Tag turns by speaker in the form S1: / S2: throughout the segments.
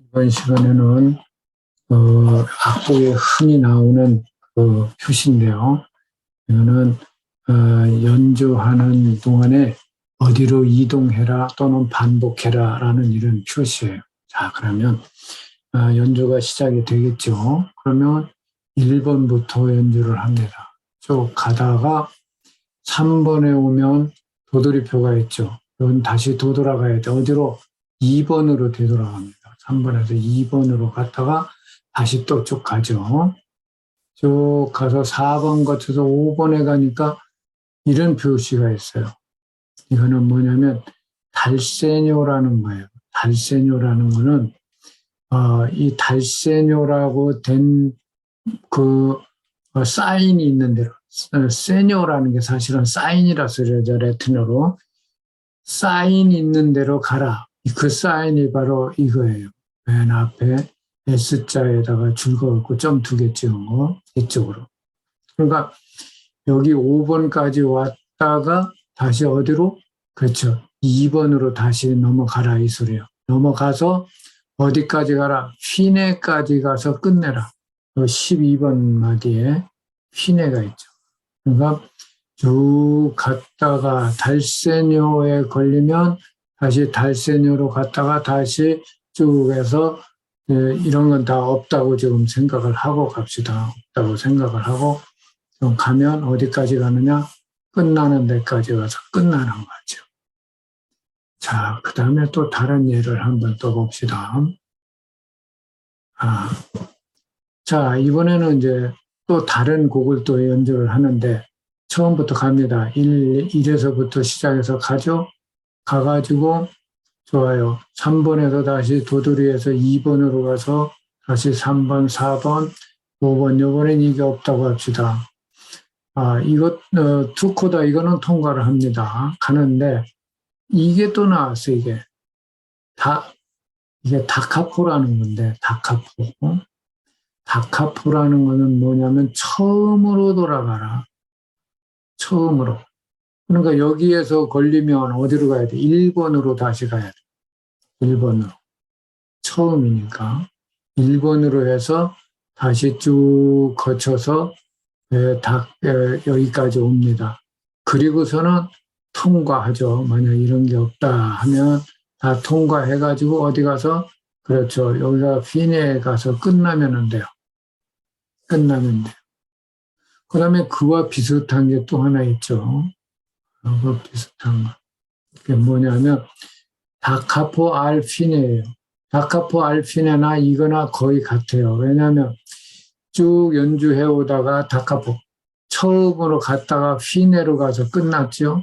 S1: 이번 시간에는 어, 악보에 흔히 나오는 그 표시인데요. 이거는 어, 연주하는 동안에 어디로 이동해라 또는 반복해라 라는 이런 표시예요. 자, 그러면 어, 연주가 시작이 되겠죠. 그러면 1번부터 연주를 합니다. 쭉 가다가 3번에 오면 도돌이표가 있죠. 이건 다시 도돌아가야 돼. 어디로? 2번으로 되돌아갑니다. 3번에서 2번으로 갔다가 다시 또 쭉 가죠. 쭉 가서 4번 거쳐서 5번에 가니까 이런 표시가 있어요. 이거는 뭐냐면 달세뇨라는 거예요. 달세뇨라는 거는 어, 이 달세뇨라고 된그 사인이 있는 대로 어, 세뇨라는 게 사실은 사인이라서 그러죠 레틴어로 사인 있는 대로 가라. 그 사인이 바로 이거예요. 맨 앞에 S자에다가 줄 그었고 점 두 개 찍은 거 이쪽으로. 그러니까 여기 5번까지 왔다가 다시 어디로? 그렇죠. 2번으로 다시 넘어가라 이 소리요. 넘어가서 어디까지 가라? 휘네까지 가서 끝내라. 12번 마디에 휘네가 있죠. 그러니까 쭉 갔다가 달세뇨에 걸리면 다시 달세뇨로 갔다가 다시 쭉 해서 예, 이런 건 다 없다고 지금 생각을 하고 갑시다. 없다고 생각을 하고 좀 가면 어디까지 가느냐? 끝나는 데까지 가서 끝나는 거죠. 자, 그 다음에 또 다른 예를 한번 또 봅시다. 아, 자, 이번에는 이제 또 다른 곡을 또 연주를 하는데 처음부터 갑니다. 1, 1에서부터 시작해서 가죠. 가가지고 좋아요. 3번에서 다시 도돌이에서 2번으로 가서 다시 3번, 4번, 5번, 요번엔 이게 없다고 합시다. 아, 이것, 어, 투코다, 이거는 통과를 합니다. 가는데, 이게 또 나왔어, 이게. 다, 이게 다카포라는 건데, 다카포. 어? 다카포라는 거는 뭐냐면, 처음으로 돌아가라. 처음으로. 그러니까 여기에서 걸리면 어디로 가야 돼? 1번으로 다시 가야 돼. 1번으로. 처음이니까. 1번으로 해서 다시 쭉 거쳐서 에, 다, 에, 여기까지 옵니다. 그리고서는 통과하죠. 만약 이런 게 없다 하면 다 통과해가지고 어디 가서 그렇죠. 여기가 피네에 가서 끝나면 돼요. 끝나면 돼요. 그 다음에 그와 비슷한 게 또 하나 있죠. 그 비슷한 거. 그게 뭐냐면, 다카포 알피네예요. 다카포 알피네나 이거나 거의 같아요. 왜냐하면 쭉 연주해 오다가 다카포 처음으로 갔다가 피네로 가서 끝났죠.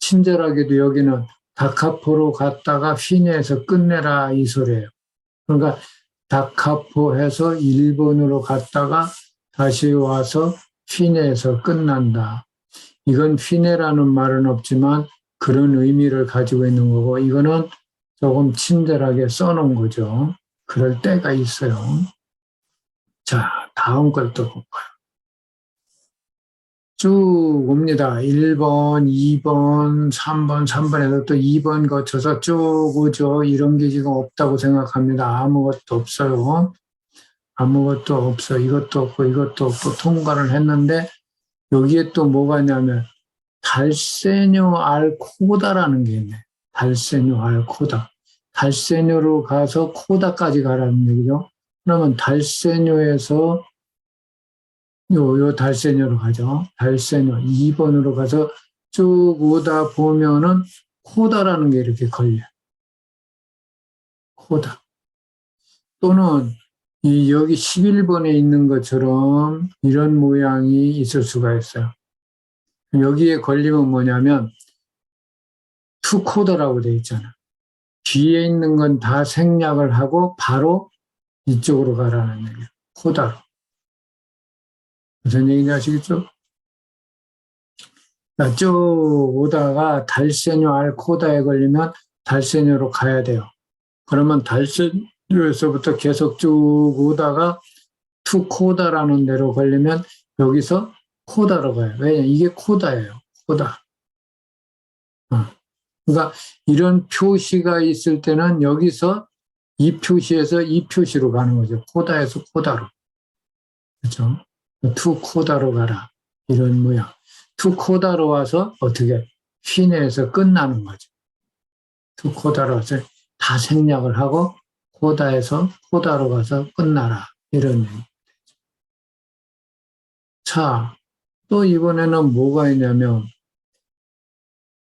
S1: 친절하게도 여기는 다카포로 갔다가 피네에서 끝내라 이 소리예요. 그러니까 다카포 해서 일본으로 갔다가 다시 와서 피네에서 끝난다. 이건 피네라는 말은 없지만 그런 의미를 가지고 있는 거고 이거는 조금 친절하게 써놓은 거죠. 그럴 때가 있어요. 자, 다음 걸 또 볼까요? 쭉 옵니다. 1번, 2번, 3번, 3번에서 또 2번 거쳐서 쭉 오죠. 이런 게 지금 없다고 생각합니다. 아무것도 없어요. 아무것도 없어. 이것도 없고 이것도 없고 통과를 했는데 여기에 또 뭐가 있냐면 달세뇨 알코다라는 게 있네. 달세뇨 알코다. 달세뇨로 가서 코다까지 가라는 얘기죠. 그러면 달세뇨에서 요, 요 달세뇨로 가죠. 달세뇨 2번으로 가서 쭉 오다 보면은 코다라는 게 이렇게 걸려. 코다. 또는 이 여기 11번에 있는 것처럼 이런 모양이 있을 수가 있어요. 여기에 걸리면 뭐냐면 투코더라고 돼 있잖아. 뒤에 있는 건 다 생략을 하고 바로 이쪽으로 가라는 얘기야. 코다로. 무슨 얘기인지 아시겠죠? 자, 쭉 오다가 달세뇨 알코다에 걸리면 달세뇨로 가야 돼요. 그러면 달세 뇨에서부터 계속 쭉 오다가 투코다라는 데로 걸리면 여기서 코다로 가요. 왜냐 이게 코다예요. 코다. 어. 그러니까 이런 표시가 있을 때는 여기서 이 표시에서 이 표시로 가는 거죠. 코다에서 코다로. 그렇죠? 투 코다로 가라. 이런 모양. 투 코다로 와서 어떻게 휘내에서 끝나는 거죠. 투 코다로 와서 다 생략을 하고 코다에서 코다로 가서 끝나라. 이런. 자, 또 이번에는 뭐가 있냐면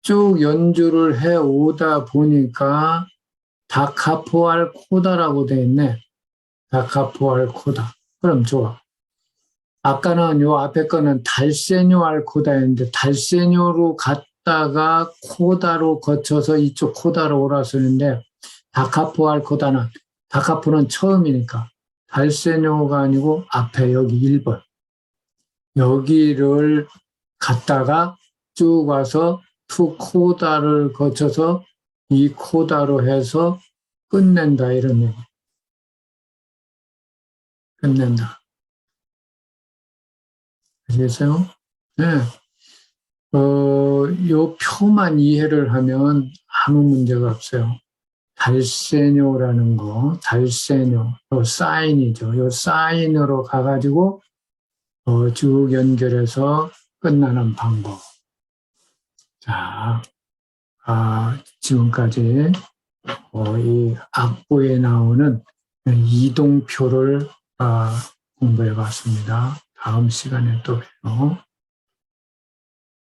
S1: 쭉 연주를 해 오다 보니까 다카포알 코다라고 돼 있네. 다카포알 코다. 그럼 좋아. 아까는 요 앞에 거는 달세뇨 알 코다였는데 달세뇨로 갔다가 코다로 거쳐서 이쪽 코다로 오라서는데 다카포알 코다는 다카포는 처음이니까 달세뇨가 아니고 앞에 여기 1번 여기를 갔다가 쭉 와서 투 코다를 거쳐서 이 코다로 해서 끝낸다 이런 얘기. 끝낸다. 아시겠어요? 네. 어, 요 표만 이해를 하면 아무 문제가 없어요. 달세뇨라는 거, 달세뇨, 요 사인이죠. 요 사인으로 가가지고 어, 쭉 연결해서 끝나는 방법. 자, 아, 지금까지 어, 이 악보에 나오는 이동표를 아, 공부해 봤습니다. 다음 시간에 또 봬요.